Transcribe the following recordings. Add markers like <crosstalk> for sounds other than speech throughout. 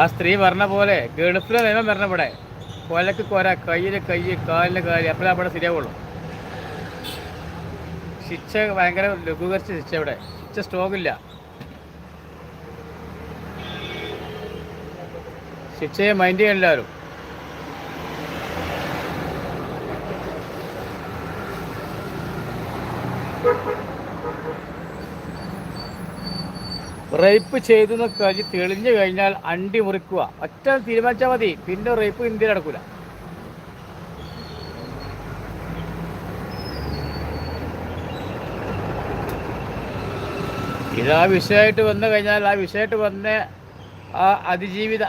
ആ സ്ത്രീ പറഞ്ഞ പോലെ ഗൾഫിലെ നിയമം വരണ ഇവിടെ കൊലക്ക് കൊര കയ്യിൽ കൈ കാലിലെ കാൽ അപ്പോഴേ അവിടെ ശരിയാവുള്ളൂ. ശിക്ഷ ഭയങ്കര ലഘൂകരിച്ച ശിക്ഷ ഇവിടെ. ശിക്ഷ സ്ട്രോങ് ഇല്ല. ശിക്ഷയെ മൈൻഡ് ചെയ്യാൻ എല്ലാവരും. റേപ്പ് ചെയ്തു കഴിഞ്ഞ് തെളിഞ്ഞു കഴിഞ്ഞാൽ അണ്ടി മുറിക്കുക. ഒറ്റ തീരുമാനിച്ചാൽ മതി. പിന്നെ റേപ്പ് ഇന്ത്യയിൽ നടക്കൂല. ഇത് ആ വിഷയമായിട്ട് വന്നു കഴിഞ്ഞാൽ ആ വിഷയമായിട്ട് വന്ന ആ അതിജീവിത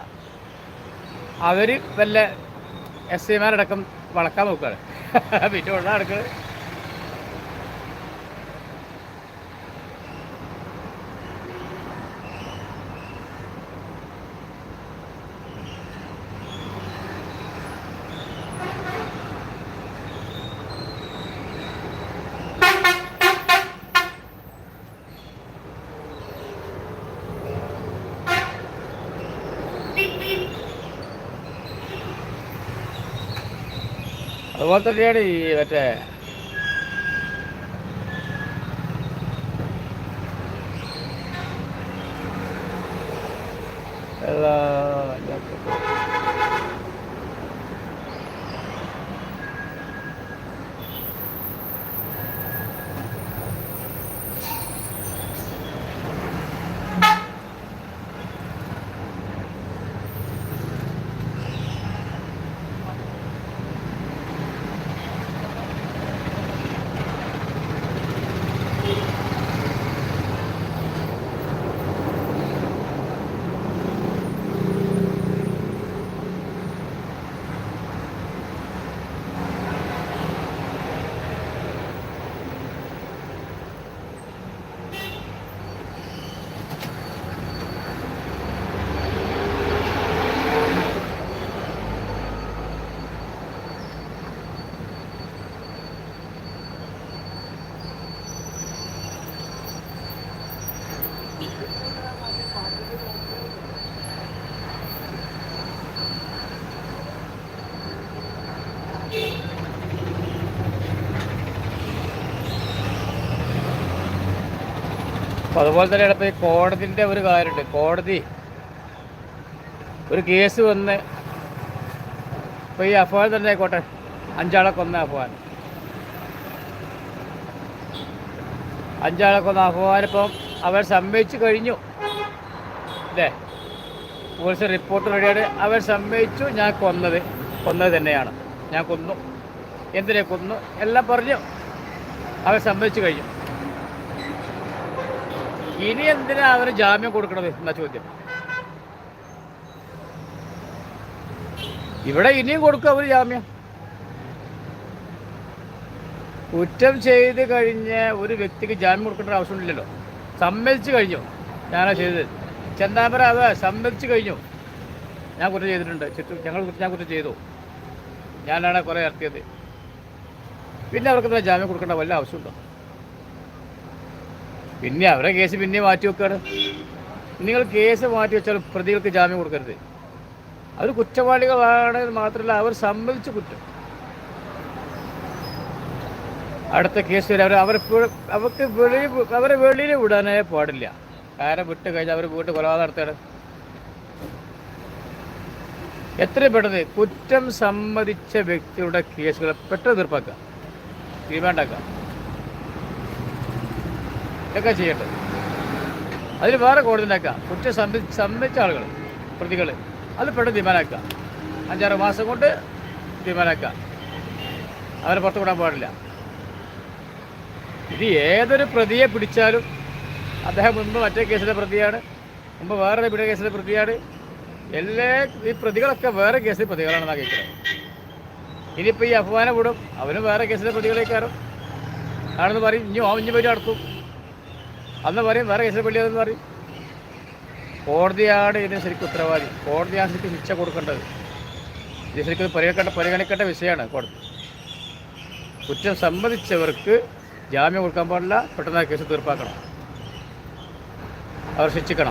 അവർ വല്ല എസ് ഐമാരടക്കം വളക്കാൻ നോക്കുകയാണ് <laughs> പിന്നെ ഉള്ള നടക്കുന്നത് അതുപോലെ തന്നെയാണ് ഈ മറ്റേ. എല്ലാ അപ്പൊ അതുപോലെ തന്നെ ഇപ്പോൾ ഈ കോടതിന്റെ ഒരു കാര്യമുണ്ട്. കോടതി ഒരു കേസ് വന്ന് ഇപ്പൊ ഈ അഫ്വാൻ തന്നെ ആയിക്കോട്ടെ. അഞ്ചാളെ കൊന്ന അഫ്വാൻ അഞ്ചാളെ കൊന്ന അഫ്വാൻ ഇപ്പം അവർ സമ്മതിച്ചു കഴിഞ്ഞു. അല്ലേ പോലീസ് റിപ്പോർട്ട് റെഡിയാണ്. അവർ സമ്മതിച്ചു ഞാൻ കൊന്നത്. കൊന്നത് തന്നെയാണ്. ഞാൻ കൊന്നു. എന്തിനെ കൊന്നു? എല്ലാം പറഞ്ഞു. അവർ സമ്മതിച്ചു കഴിഞ്ഞു. ഇനി എന്തിനാ അവന് ജാമ്യം കൊടുക്കണത് എന്നാ ചോദ്യം? ഇവിടെ ഇനിയും കൊടുക്കും അവർ ജാമ്യം. കുറ്റം ചെയ്ത് കഴിഞ്ഞ ഒരു വ്യക്തിക്ക് ജാമ്യം കൊടുക്കേണ്ട ആവശ്യമില്ലല്ലോ സമ്മതിച്ചു കഴിഞ്ഞു. ഞാനാ ചെയ്തത്. ചെന്താമ്പര അത് സമ്മതിച്ചു കഴിഞ്ഞു. ഞാൻ കുറ്റം ചെയ്തിട്ടുണ്ട്. ചുറ്റും ഞങ്ങൾ ഞാൻ കുറ്റം ചെയ്തു. ഞാനാണ് കുറേ ഇറക്കിയത്. പിന്നെ അവർക്ക് ജാമ്യം കൊടുക്കേണ്ട വല്ല ആവശ്യമുണ്ടോ? പിന്നെ അവരെ കേസ് പിന്നെ മാറ്റി വെക്കാണ്. നിങ്ങൾ കേസ് മാറ്റി വെച്ചാൽ പ്രതികൾക്ക് ജാമ്യം കൊടുക്കരുത്. അവർ കുറ്റവാളികളാണ് മാത്രമല്ല അവർ സമ്മതിച്ചു കുറ്റം. അടുത്ത കേസ് വരെ അവർ അവർ അവർക്ക് വെളിയിൽ അവരെ വെളിയിൽ വിടാനേ പാടില്ല. കാരണം വിട്ട് കഴിഞ്ഞാൽ അവർ വീട്ടിൽ കൊലപാതകം നടത്തുകയാണ്. എത്ര പെട്ടെന്ന് കുറ്റം സമ്മതിച്ച വ്യക്തിയുടെ കേസുകൾ പെട്ടെന്ന് തീർപ്പാക്കുക. തീരുമാനമാക്കുക ഇതൊക്കെ ചെയ്യേണ്ടത് അതിൽ വേറെ കോടതി ഉണ്ടാക്കുക. കുറ്റം സംബി സംബന്ധിച്ച ആളുകൾ പ്രതികൾ അത് പെട്ടെന്ന് തീരുമാനമാക്കുക. അഞ്ചാറ് മാസം കൊണ്ട് തീരുമാനമാക്കുക. അവരെ പുറത്തു വിടാൻ പാടില്ല. ഇത് ഏതൊരു പ്രതിയെ പിടിച്ചാലും അദ്ദേഹം മുമ്പ് മറ്റേ കേസിലെ പ്രതിയാണ് മുമ്പ് വേറെ പിടിയ കേസിലെ പ്രതിയാണ്. എല്ലാ ഈ പ്രതികളൊക്കെ വേറെ കേസിലെ പ്രതികളാണെന്നാണ് കേൾക്കുന്നത്. ഇനിയിപ്പോൾ ഈ അഫ്വാനെ വിടും. അവനും വേറെ കേസിലെ പ്രതികളേക്കാരും ആണെന്ന് പറയും ഇനി ഇനി പേര് നടക്കും അന്ന് പറയും വേറെ കേസിൽ പള്ളി അതെന്ന് പറയും. കോടതിയാണ് ഇതിന് ശരിക്കും ഉത്തരവാദി. കോടതിയാണ് ശരിക്കും ശിക്ഷ കൊടുക്കേണ്ടത്. ഇത് ശരിക്കും പരിഗണിക്കേണ്ട പരിഗണിക്കേണ്ട വിഷയമാണ് കോടതി. കുറ്റം സമ്മതിച്ചവർക്ക് ജാമ്യം കൊടുക്കാൻ പാടില്ല പെട്ടെന്ന് കേസ് തീർപ്പാക്കണം. അവർ ശിക്ഷിക്കണം.